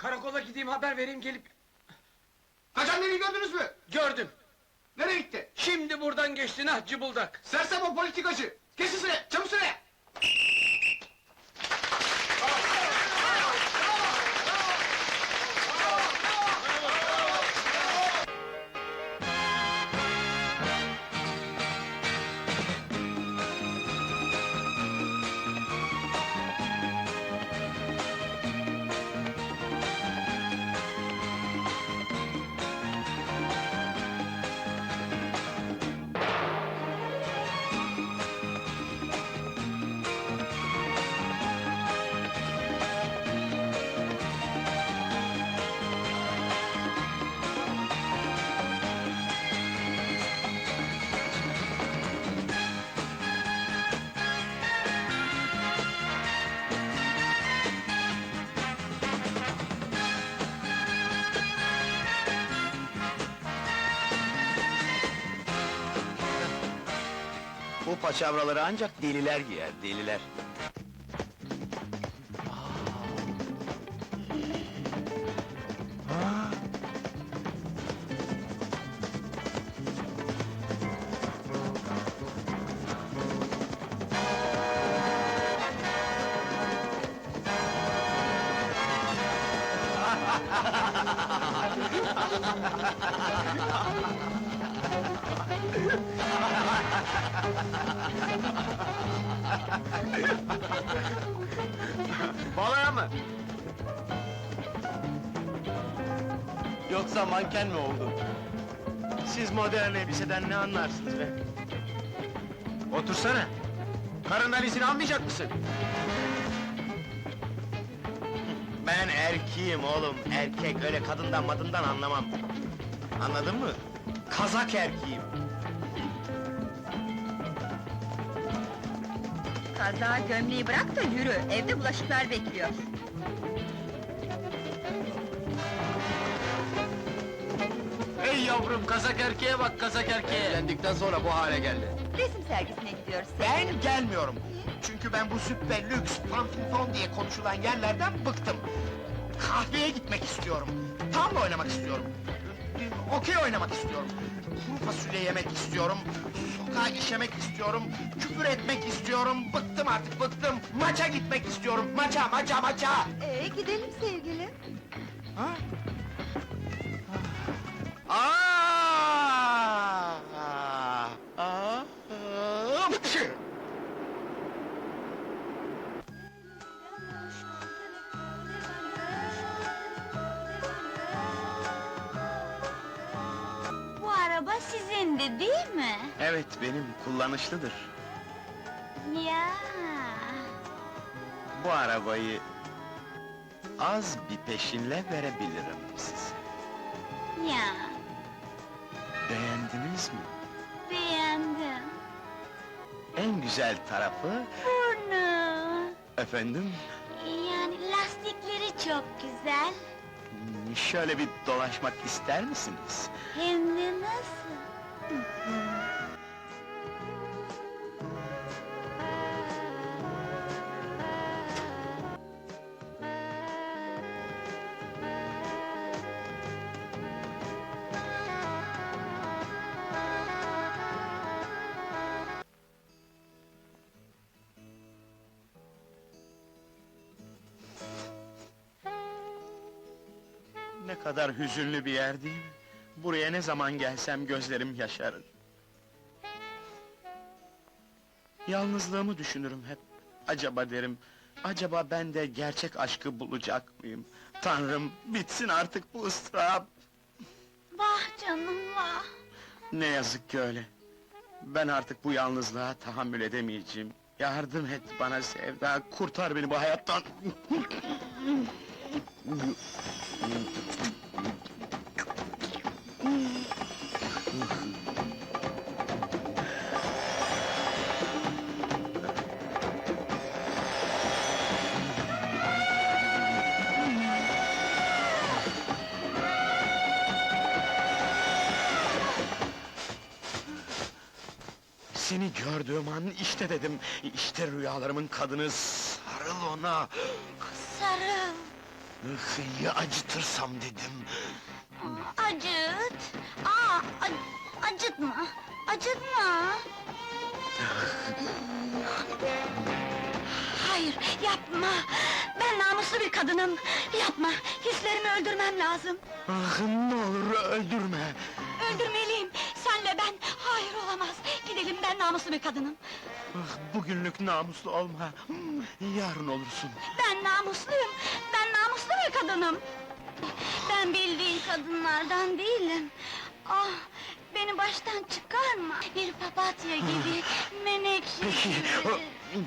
Karakola gideyim haber vereyim gelip... Kaçan beni gördünüz mü? Gördüm. Nereye gitti? Şimdi buradan geçti nah cıbıldak. Sersem o politikacı! Kesin süre! Çabuk süre! Bu paçavraları ancak deliler giyer, deliler. Balaya mı? Yoksa manken mi oldun? Siz modern elbiseden ne anlarsınız be? Otursana. Karından izin almayacak mısın? Ben erkeğim oğlum, erkek. Öyle kadından madından anlamam. Anladın mı? Kazak erkeğim. Kaza gömleği bırak da yürü, evde bulaşıklar bekliyor. Ey yavrum, kazak erkeğe bak, kazak erkeğe! Evlendikten sonra bu hale geldi. Resim sergisine gidiyoruz. Ben gelmiyorum. Çünkü ben bu süper lüks, fanfinfon diye konuşulan yerlerden bıktım. Kahveye gitmek istiyorum. Tavla oynamak istiyorum. Okey oynamak istiyorum. Kuru fasulye yemek istiyorum. Sokağa işemek istiyorum. Küfür etmek istiyorum. Bıktım artık, bıktım. Maça gitmek istiyorum. Maça, maça, maça! Ee, gidelim sevgilim. Ha? Aa! Aa! Pıçı! Araba sizindi değil mi? Evet, benim kullanışlıdır. Ya. Bu arabayı az bir peşinle verebilirim size. Ya. Beğendiniz mi? Beğendim. En güzel tarafı Burnu. efendim Yani lastikleri çok güzel. Şöyle bir dolaşmak ister misiniz? Hem de nasıl? Kadar hüzünlü bir yer değil mi? Buraya ne zaman gelsem gözlerim yaşarır. Yalnızlığımı düşünürüm hep. Acaba derim, acaba ben de gerçek aşkı bulacak mıyım? Tanrım, bitsin artık bu ıstırap! Vah canım vah. Ne yazık ki öyle. Ben artık bu yalnızlığa tahammül edemeyeceğim. Yardım et bana Sevda, kurtar beni bu hayattan! Seni gördüğüm an işte dedim, işte rüyalarımın kadını, sarıl ona! Sarıl. Ya acıtırsam dedim. Acıt. Aa, ac- acıtma. Acıtma. Hayır, yapma! Ben namuslu bir kadınım! Yapma! Hislerimi öldürmem lazım! Ah, ne olur öldürme. Öldürmeliyim! Senle ben! Hayır olamaz! Gidelim ben namuslu bir kadınım! Ah, bugünlük namuslu olma. Yarın olursun. Ben namusluyum! Bir kadınım! Ben bildiğin kadınlardan değilim. Ah, beni baştan çıkarma. Bir papatya gibi, menekşe Peki. gibi.